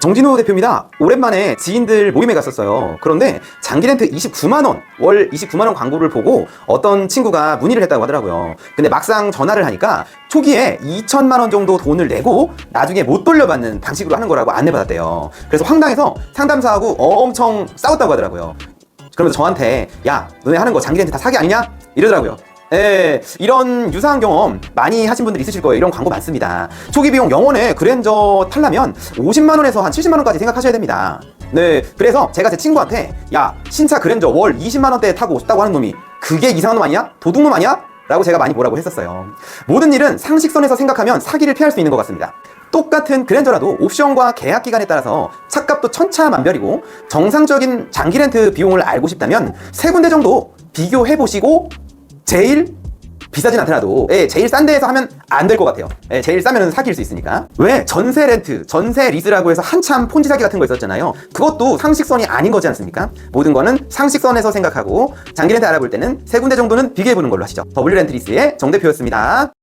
정진우 대표입니다. 오랜만에 지인들 모임에 갔었어요. 그런데 장기 렌트 29만 원, 월 29만 원 광고를 보고 어떤 친구가 문의를 했다고 하더라고요. 근데 막상 전화를 하니까 초기에 2천만 원 정도 돈을 내고 나중에 못 돌려받는 방식으로 하는 거라고 안내받았대요. 그래서 황당해서 상담사하고 엄청 싸웠다고 하더라고요. 그러면서 저한테 야 너네 하는 거 장기 렌트 다 사기 아니냐? 이러더라고요. 예, 이런 유사한 경험 많이 하신 분들 있으실 거예요. 이런 광고 많습니다. 초기 비용 영원에 그랜저 탈라면 50만 원에서 한 70만 원까지 생각하셔야 됩니다. 네, 그래서 제가 제 친구한테 야 신차 그랜저 월 20만 원대 타고 싶다고 하는 놈이 그게 이상한 놈 아니야? 도둑놈 아니야? 라고 제가 많이 뭐라고 했었어요. 모든 일은 상식선에서 생각하면 사기를 피할 수 있는 것 같습니다. 똑같은 그랜저라도 옵션과 계약 기간에 따라서 차값도 천차만별이고 정상적인 장기 렌트 비용을 알고 싶다면 세 군데 정도 비교해 보시고 제일 비싸진 않더라도 예, 제일 싼 데에서 하면 안 될 것 같아요. 예, 제일 싸면 사기일 수 있으니까. 왜 전세 렌트, 전세 리즈라고 해서 한참 폰지 사기 같은 거 있었잖아요. 그것도 상식선이 아닌 거지 않습니까? 모든 거는 상식선에서 생각하고 장기 렌트 알아볼 때는 세 군데 정도는 비교해 보는 걸로 하시죠. 더블유 렌트 리스의 정 대표였습니다.